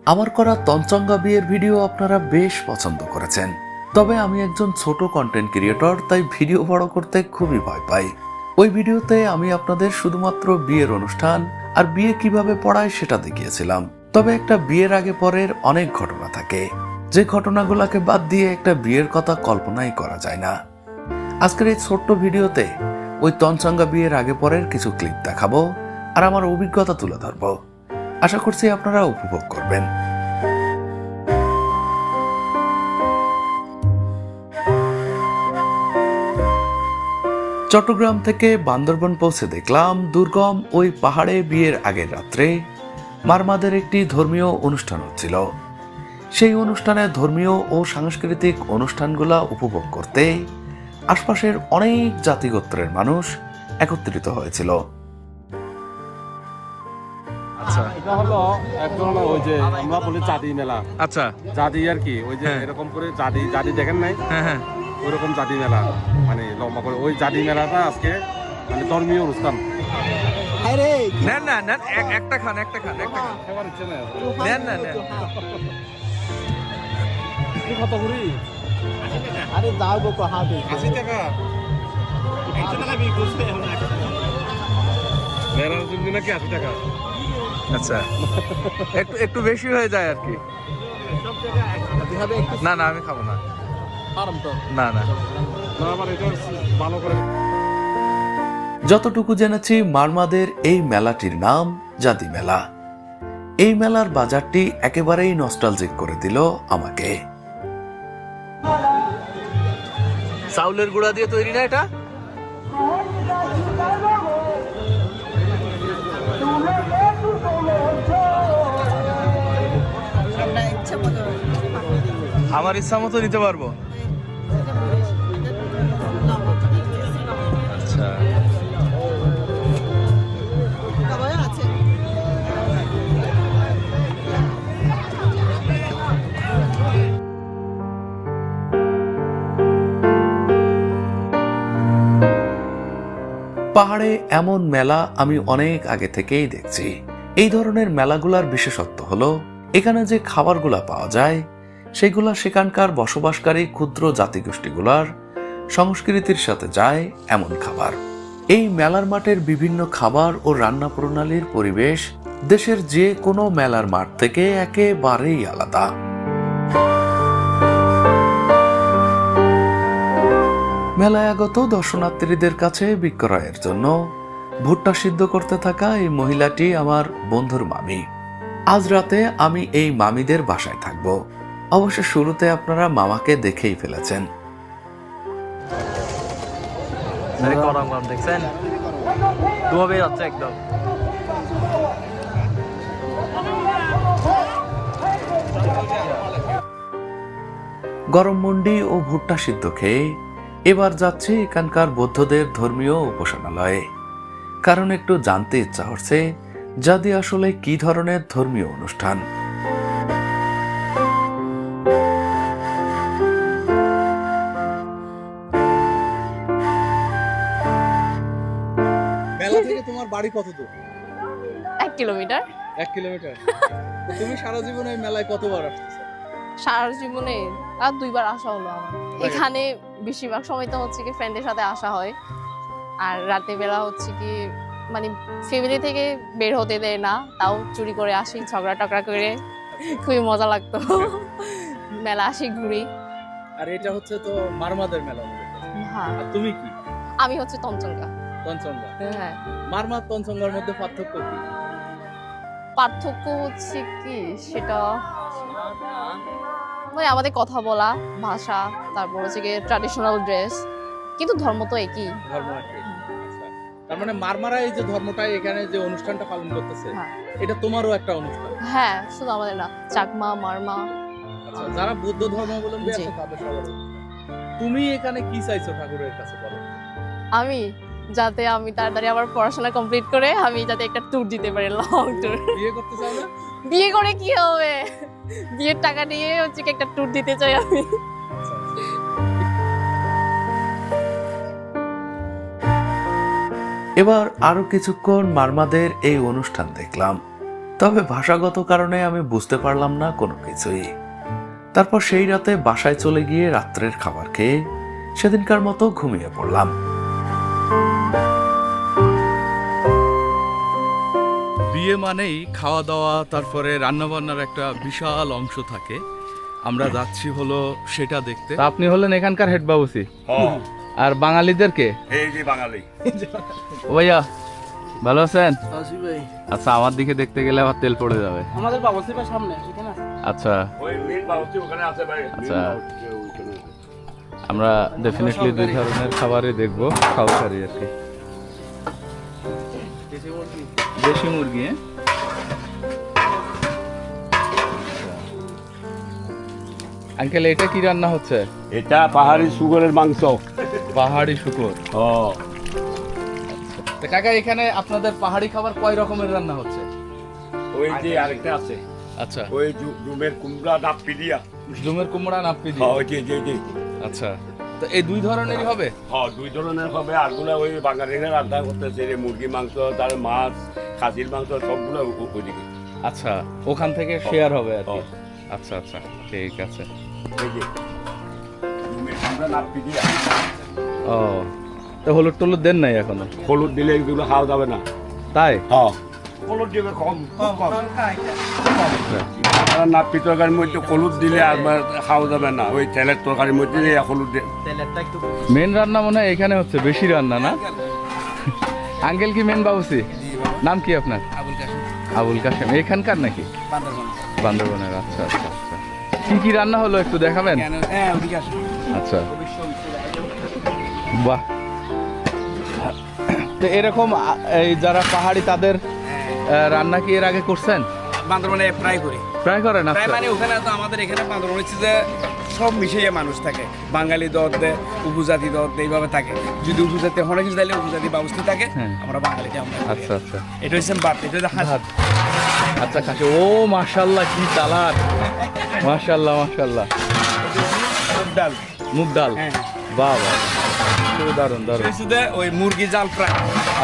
আমার করা তঞ্চঙ্গা বিয়ের ভিডিও আপনারা বেশ পছন্দ করেছেন। তবে আমি একজন ছোট কন্টেন্ট ক্রিয়েটর তাই ভিডিও বড় করতে খুবই ভয় পাই। ওই ভিডিওতে আমি আপনাদের শুধুমাত্র বিয়ের অনুষ্ঠান আর বিয়ে কীভাবে পড়ায় সেটা দেখিয়েছিলাম। তবে একটা বিয়ের আগে পরের অনেক ঘটনা থাকে। যে ঘটনাগুলোকে বাদ দিয়ে একটা বিয়ের কথা কল্পনাই করা যায় না। আজকের এই ছোট্ট ভিডিওতে ওই তনসঙ্গা বিয়ের আগে পরের কিছু ক্লিপ দেখাবো আর আমার অভিজ্ঞতা তুলে ধরবো। আশা করছি আপনারা উপভোগ করবেন। চট্টগ্রাম থেকে বান্দরবন পৌঁছে দেখলাম, দুর্গম ওই পাহাড়ে বিয়ের আগের রাত্রে মারমাদের একটি ধর্মীয় অনুষ্ঠান হচ্ছিল। সেই অনুষ্ঠানে ধর্মীয় ও সাংস্কৃতিক অনুষ্ঠানগুলা উপভোগ করতে আশপাশের অনেক জাতিগোত্রের মানুষ একত্রিত হয়েছিল। আচ্ছা। এটা হলো এক ধরনের ওই যে আমরা বলি জাদি মেলা। আচ্ছা। জাদি আর কি ওই যে হ্যাঁ। এরকম করে জাদি জাদি দেখেন নাই? হ্যাঁ হ্যাঁ। ওইরকম জাদি মেলা মানে লম্বা করে। ওই জাদি মেলাটা আজকে মানে ধর্মীয় অনুষ্ঠান। নেন না নেন একটা খান একটা খান একটা খান। খাবার ইচ্ছে নাই। নেন না নেন। কত করি? আরে যাও গো হাতে আশি টাকা। মেলার জন্য নাকি আশি টাকা? আচ্ছা। একটু একটু বেশি হয়ে যায় আর কি। না না আমি খাব না। না না। ভালো করে যতটুকু জেনেছি মারমাদের এই মেলাটির নাম জাদি মেলা। এই মেলার বাজারটি একেবারেই নস্টালজিক করে দিল আমাকে। চাউলের গুঁড়া দিয়ে তৈরি না এটা? আমরা ইচ্ছা মতো নিতে পারব। আচ্ছা। পাহাড়ে এমন মেলা আমি অনেক আগে থেকেই দেখছি। এই ধরনের মেলাগুলার বিশেষত্ব হলো, এখানে যে খাবারগুলা পাওয়া যায়, সেগুলা সেখানকার বসবাসকারী ক্ষুদ্র জাতিগোষ্ঠীগুলার সংস্কৃতির সাথে যায় এমন খাবার। এই মেলার মাঠের বিভিন্ন খাবার ও রান্না প্রণালীর পরিবেশ দেশের যে কোনো মেলার মাঠ থেকে একেবারেই আলাদা। মেলায় আগত দর্শনার্থীদের কাছে বিক্রয়ের জন্য ভুট্টা সিদ্ধ করতে থাকা এই মহিলাটি আমার বন্ধুর মামি। আজ রাতে আমি এই মামিদের বাসায় থাকব। অবশ্য শুরুতে আপনারা মামাকে দেখেই ফেলেছেন। গরম গরম দেখছেন ডুবে যাচ্ছে একদম গরম মন্ডি ও ভুট্টা সিদ্ধ খেয়ে এবার যাচ্ছি এখানকার বৌদ্ধদের ধর্মীয় উপাসনালয়ে। কারণ একটু জানতে ইচ্ছা হচ্ছে যাদি আসলে কি ধরনের ধর্মীয় অনুষ্ঠান? মেলা থেকে তোমার বাড়ি কত দূর? এক কিলোমিটার। এক কিলোমিটার? তুমি সারা জীবনে মেলায় কতবার আসতেছো? সারা জীবনে আর দুইবার আসা হলো আমার। এখানে বেশিরভাগ সময় তো হচ্ছে কি ফ্রেন্ডের সাথে আসা হয়। আর রাতে বেলা হচ্ছে কি মানে ফ্যামিলি থেকে বের হতে দেয় না তাও চুরি করে আসি ঝগড়া টগড়া করে। খুবই মজা লাগতো। মেলা আসি ঘুরি। আর এটা হচ্ছে তো মারমাদের মেলা হ্যাঁ। তুমি কি? আমি হচ্ছে তঞ্চঙ্গা তনসঙ্গা হ্যাঁ। মারমাদ তনসঙ্গার মধ্যে পার্থক্য কি? পার্থক্য হচ্ছে কি সেটা মানে আমাদের কথা বলা ভাষা তারপর হচ্ছে গিয়ে ট্র্যাডিশনাল ড্রেস কিন্তু ধর্ম তো একই। ধর্ম। আচ্ছা। তার মানে মারমারা এই যে ধর্মটা এখানে যে অনুষ্ঠানটা পালন করতেছে হ্যাঁ। এটা তোমারও একটা অনুষ্ঠান? হ্যাঁ শুধু আমাদের না চাকমা মারমা। আচ্ছা যারা বৌদ্ধ ধর্মাবলম্বী আছে। তাদের সবার তুমি এখানে কি চাইছো ঠাকুরের কাছে বলো? আমি? যাতে আমি তাড়াতাড়ি আমার পড়াশোনা কমপ্লিট করে আমি যাতে একটা ট্যুর দিতে পারি লং ট্যুর বিয়ে করতে চাও না? বিয়ে করে কি হবে? বিয়ের টাকা নিয়ে হচ্ছে কি একটা ট্যুর দিতে চাই আমি। এবার আরও কিছুক্ষণ মারমাদের এই অনুষ্ঠান দেখলাম। তবে ভাষাগত কারণে আমি বুঝতে পারলাম না কোনো কিছুই। তারপর সেই রাতে বাসায় চলে গিয়ে রাত্রের খাবার খেয়ে সেদিনকার মতো ঘুমিয়ে পড়লাম। বিয়ে মানেই খাওয়া দাওয়া তারপরে রান্না বান্নার একটা বিশাল অংশ থাকে। আমরা যাচ্ছি হলো সেটা দেখতে। আপনি হলেন এখানকার হেড বাবুসি। আর বাঙালিদেরকে? এই যে বাঙালি। ভাইয়া ভালো আছেন? আচ্ছা আমার দিকে দেখতে গেলে আবার তেল পড়ে যাবে। আমাদের সামনে আচ্ছা। ওই বাবুর্চি ওখানে আছে ভাই। আচ্ছা। আমরা ডেফিনেটলি দুই ধরনের খাবারই দেখব খাওয়ারি আর কি। দেশি মুরগি হ্যাঁ? আঙ্কেল এটা কি রান্না হচ্ছে? এটা পাহাড়ি সুগরের মাংস। পাহাড়ি শুকর। ও। তো কাকা এখানে আপনাদের পাহাড়ি খাবার কয় রকমের রান্না হচ্ছে? ওই যে আরেকটা আছে। আচ্ছা। ওই জুমের কুমড়া না পিডিয়া। জুমের কুমড়া নাপ্পি হ্যাঁ, দিয়ে ওই যে যে যে। আচ্ছা। তো এই দুই ধরনেরই হবে? হ্যাঁ দুই ধরনের হবে। আরগুলা ওই বাঙালিরা রান্না করতেছে যে মুরগি মাংস তার মাছ খাসির মাংস সবগুলো ওইদিকে। আচ্ছা ওখান থেকে শেয়ার হবে আর কি। হ্যাঁ। আচ্ছা আচ্ছা ঠিক আছে। এই যে জুমের কুমড়া না পিডিয়া। ও তো হলুদ টলুদ দেন নাই এখনও? হলুদ দিলে এগুলো খাওয়া যাবে না। তাই? হ্যাঁ। হলুদ দিবে কম কম আর তরকারির মধ্যে হলুদ দিলে আর খাওয়া যাবে না। ওই তেলের তরকারির মধ্যে হলুদ মেন রান্না মনে হয় এখানে হচ্ছে বেশি রান্না না? আঙ্কেল কি মেন বাবুসি? নাম কি আপনার? আবুল কাশেম। এখানকার নাকি? বান্দরবনের আচ্ছা আচ্ছা আচ্ছা। কি কি রান্না হলো একটু দেখাবেন? আচ্ছা। বাহ। তো এরকম এই যারা পাহাড়ি তাদের রান্না কি এর আগে করছেন? বান্দরবানে প্রায় করি। ট্রাই করেন প্রায় আচ্ছা। মানে ওখানে তো আমাদের এখানে বান্দরবান হচ্ছে যে সব মিশিয়ে মানুষ থাকে। বাঙালি দর দেয় উপজাতি দর দেয় এইভাবে থাকে। যদি উপজাতি অনেক কিছু তাহলে উপজাতি ব্যবস্থা থাকে। হ্যাঁ। আমরা বাঙালিতে আমরা আচ্ছা আচ্ছা। এটা হচ্ছে বাদ এটা হচ্ছে হাত আচ্ছা খাসি। ও মাশাল্লাহ কি চালাক মাশাল্লাহ মাশাল্লাহ ডাল। মুগ ডাল? হ্যাঁ। বাহ বাহ। ওই মুরগি জাল ফ্রাই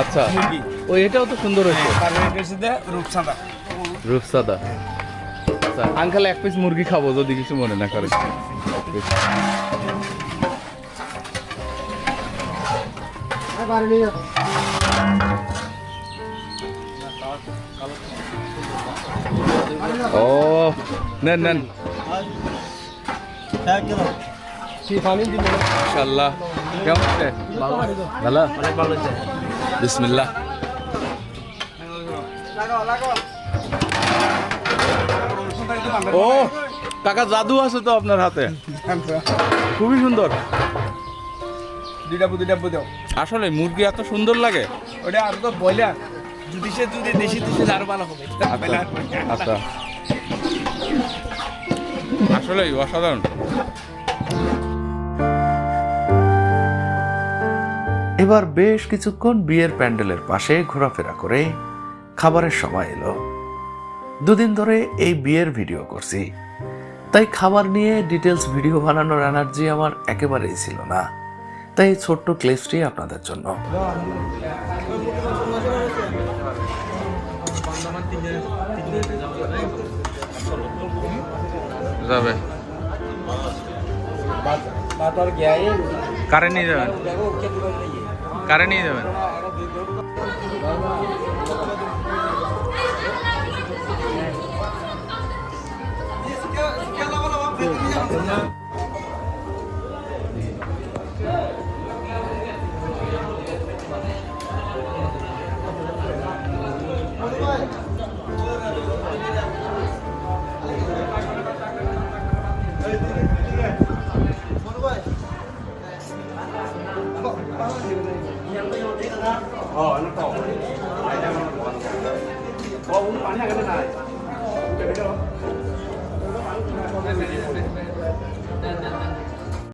আচ্ছা। মুরগি। ওই এটাও তো সুন্দর হয়েছে। তারপরে রূপসাদা। রূপসাদা। আচ্ছা আঙ্কেল এক পিস মুরগি খাব যদি কিছু মনে না করে। ও নেন নেন। ইনশাল্লাহ কেমন আছে ভালো? অনেক ভালো বিসমিল্লাহ। ও টাকা জাদু আছে তো আপনার হাতে। খুবই সুন্দর। আসলে মুরগি এত সুন্দর লাগে। ওটা আর তো বয়লার যদি সে যদি দেশি দেশি আরও ভালো হবে। আচ্ছা আচ্ছা। আসলে অসাধারণ। এবার বেশ কিছুক্ষণ বিয়ের প্যান্ডেলের পাশে ঘোরাফেরা করে খাবারের সময় এলো দুদিন ধরে এই বিয়ের ভিডিও করছি তাই খাবার নিয়ে ডিটেলস ভিডিও বানানোর এনার্জি আমার একেবারেই ছিল না তাই এই ছোট্ট ক্লিপসটি আপনাদের জন্য যাবে কারে নিয়ে যাবেন কারে নিয়ে যাবেন